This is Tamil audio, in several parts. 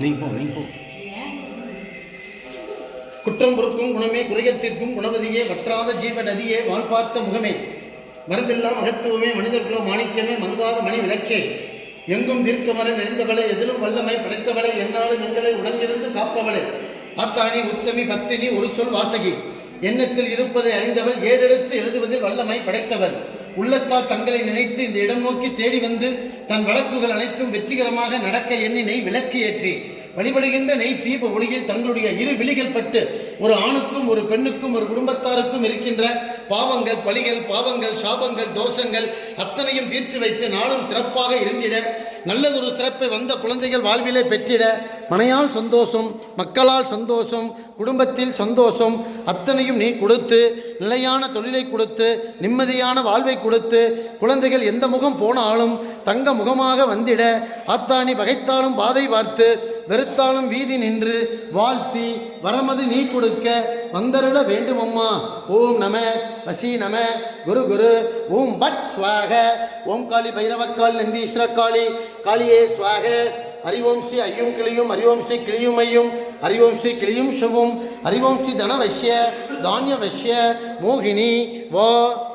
நீங்க போ நீங்க போ. குற்றம் பொறுக்கும் குணமே குறையத்திற்கும் குணவதியே வற்றாத ஜீவ நதியே வான் பார்த்த முகமே. மருந்தில்லா மகத்துவமே மனிதர்களோ மாணிக்கமே மங்காத மணி விளக்கே. எங்கும் தீர்க்கமர நிறைந்தவளை எதிலும் வல்லமை படைத்தவளை என்னாலும் எங்களை உடனிருந்து காப்பவளை. ஆத்தானி உத்தமி பத்தினி ஒரு சொல் வாசகி. எண்ணத்தில் இருப்பதை அறிந்தவள் ஏடெடுத்து எழுதுவதில் வல்லமை படைத்தவள். உள்ளத்தால் தங்களை நினைத்து இந்த இடம் நோக்கி தேடி வந்து தன் வழக்குகள் அனைத்தும் வெற்றிகரமாக நடக்க எண்ணி நெய் விளக்கு ஏற்றி வழிபடுகின்ற நெய் தீப ஒளியில் தங்களுடைய இரு விழிகள் பட்டு ஒரு ஆணுக்கும் ஒரு பெண்ணுக்கும் ஒரு குடும்பத்தாருக்கும் இருக்கின்ற பாவங்கள் பலிகள் பாவங்கள் சாபங்கள் தோஷங்கள் அத்தனையும் தீர்த்து வைத்து நாளும் சிறப்பாக இருந்திட நல்லதொரு சிறப்பை வந்த குழந்தைகள் வாழ்விலே பெற்றிட மனையால் சந்தோஷம் மக்களால் சந்தோஷம் குடும்பத்தில் சந்தோஷம் அத்தனையும் நீ கொடுத்து நிலையான தொழிலை கொடுத்து நிம்மதியான வாழ்வை கொடுத்து குழந்தைகள் எந்த முகம் போனாலும் தங்க முகமாக வந்திட ஆத்தாணி பகைத்தாலும் பாதை பார்த்து வெறுத்தாலும் வீதி நின்று வாழ்த்தி வரமது நீ கொடுக்க வந்தருட வேண்டுமம்மா. ஓம் நம வசி நம. குரு குரு. ஓம் பட் ஸ்வாக ஓம் காளி பைரவக்கால் நந்தீஸ்வர காளி. காளியே ஸ்வாக ஹரிவோம் ஸ்ரீ ஐயும் கிளியும் ஹரிவோம் ஸ்ரீ கிளியும் ஐயும் ஹரிவோம் ஸ்ரீ கிளியும் சிவும் ஹரிவோம் ஸ்ரீ தனவசிய தானியவசிய மோகினி. வா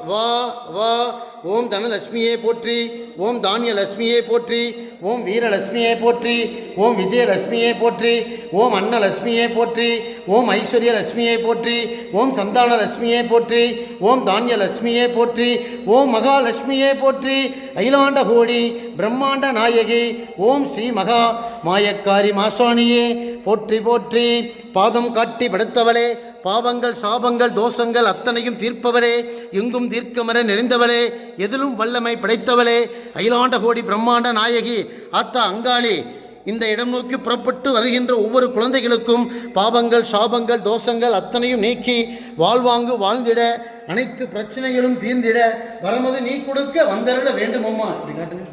வா வா. ஓம் தனலட்சுமியே போற்றி. ஓம் தானியலட்சுமியே போற்றி. ஓம் வீரலட்சுமியே போற்றி ஓம் விஜயலட்சுமியே போற்றி ஓம் அன்னலட்சுமியே போற்றி ஓம் ஐஸ்வர்யலட்சுமியே போற்றி ஓம் சந்தானலட்சுமியே போற்றி ஓம் தானியலட்சுமியே போற்றி ஓம் மகாலட்சுமியை போற்றி அகிலாண்ட கோடி பிரம்மாண்ட நாயகி ஓம் ஸ்ரீ மகா மாயக்காரி மாசாணியே போற்றி போற்றி பாதம் காட்டி படுத்தவளே பாவங்கள் சாபங்கள் தோஷங்கள் அத்தனையும் தீர்ப்பவளே எங்கும் தீர்க்கமர நிறைந்தவளே எதிலும் வல்லமை படைத்தவளே அகிலாண்ட கோடி பிரம்மாண்ட நாயகி ஆத்தா அங்காளி. இந்த இடம் நோக்கி புறப்பட்டு வருகின்ற ஒவ்வொரு குழந்தைகளுக்கும் பாவங்கள் சாபங்கள் தோஷங்கள் அத்தனையும் நீக்கி வாழ்வாங்கு வாழ்ந்திட அனைத்து பிரச்சனைகளும் தீர்ந்திட வரமது நீ கொடுக்க வந்தருள வேண்டுமம்மா. அப்படி காட்டுங்க.